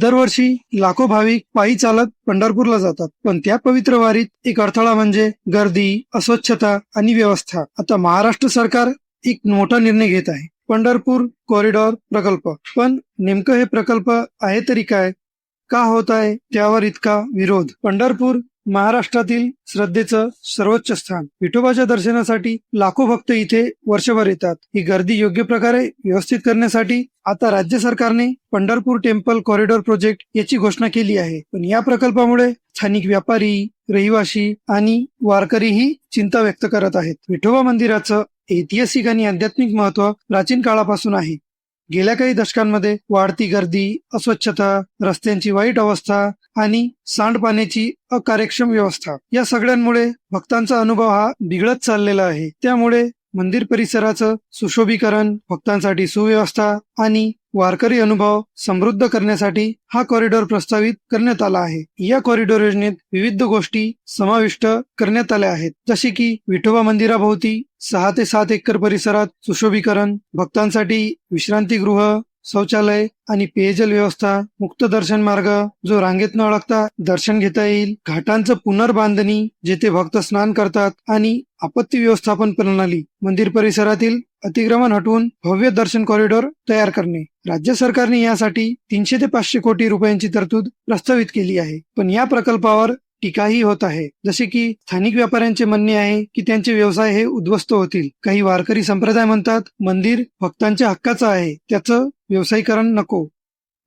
दरवर्षी लाखो भाविक पायी चालत पंढरपूरला जातात. पण त्या पवित्र वारीत एक अडथळा म्हणजे गर्दी अस्वच्छता आणि व्यवस्था. आता महाराष्ट्र सरकार एक मोठा निर्णय घेत आहे. पंढरपूर कॉरिडॉर प्रकल्प. पण नेमकं हे प्रकल्प आहे तरी काय? का होत आहे त्यावर इतका विरोध. पंढरपूर महाराष्ट्रातील श्रद्धेचं सर्वोच्च स्थान. विठोबाच्या दर्शनासाठी लाखो भक्त इथे वर्षभर येतात. ही गर्दी योग्य प्रकारे व्यवस्थित करण्यासाठी आता राज्य सरकारने पंढरपूर टेम्पल कॉरिडॉर प्रोजेक्ट याची घोषणा केली आहे. पण या प्रकल्पामुळे स्थानिक व्यापारी रहिवासी आणि वारकरीही चिंता व्यक्त करत आहेत. विठोबा मंदिराचं ऐतिहासिक आणि आध्यात्मिक महत्त्व प्राचीन काळापासून आहे. गेल्या काही दशकांमध्ये वाढती गर्दी अस्वच्छता रस्त्यांची वाईट अवस्था आणि सांडपाण्याची अकार्यक्षम व्यवस्था या सगळ्यांमुळे भक्तांचा अनुभव हा बिघडत चाललेला आहे. त्यामुळे मंदिर परिसराचं सुशोभीकरण भक्तांसाठी सुव्यवस्था आणि वारकरी अनुभव समृद्ध करण्यासाठी हा कॉरिडॉर प्रस्तावित करण्यात आला आहे. या कॉरिडॉर योजनेत विविध गोष्टी समाविष्ट करण्यात आल्या आहेत. जसे की विठोबा मंदिराभोवती सहा ते सात एकर परिसरात सुशोभीकरण भक्तांसाठी विश्रांतीगृह शौचालय आणि पेयजल व्यवस्था मुक्त दर्शन मार्ग जो रांगेत न अडकता दर्शन घेता येईल. घाटांचं पुनर्बांधणी जेथे भक्त स्नान करतात आणि आपत्ती व्यवस्थापन प्रणाली मंदिर परिसरातील अतिक्रमण हटवून भव्य दर्शन कॉरिडॉर तयार करणे. राज्य सरकारने यासाठी तीनशे ते पाचशे कोटी रुपयांची तरतूद प्रस्तावित केली आहे. पण या प्रकल्पावर टीकाही होत आहे. जसे की स्थानिक व्यापाऱ्यांचे म्हणणे आहे की त्यांचे व्यवसाय हे उद्ध्वस्त होतील. काही वारकरी संप्रदाय म्हणतात मंदिर भक्तांच्या हक्काचं आहे. त्याचं व्यवसायीकरण नको.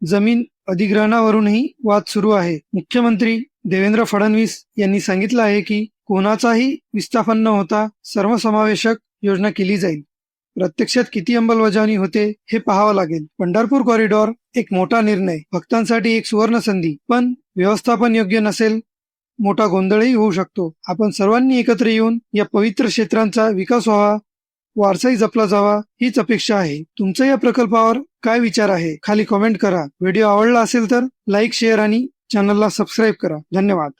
जमीन अधिग्रहणावरूनही वाद सुरू आहे. मुख्यमंत्री देवेंद्र फडणवीस यांनी सांगितलं आहे की कोणाचाही विस्थापन न होता सर्वसमावेशक योजना केली जाईल. प्रत्यक्षात किती अंमलबजावणी होते हे पाहावं लागेल. पंढरपूर कॉरिडॉर एक मोठा निर्णय. भक्तांसाठी एक सुवर्ण संधी पण व्यवस्थापन योग्य नसेल मोठा गोंधळही होऊ शकतो. आपण सर्वांनी एकत्र येऊन या पवित्र क्षेत्रांचा विकास व्हावा वारसाही जपला जावा हीच अपेक्षा आहे. तुमचा या प्रकल्पावर काय विचार आहे? खाली कमेंट करा. व्हिडिओ आवडला असेल तर लाईक शेअर आणि चॅनलला सबस्क्राईब करा. धन्यवाद.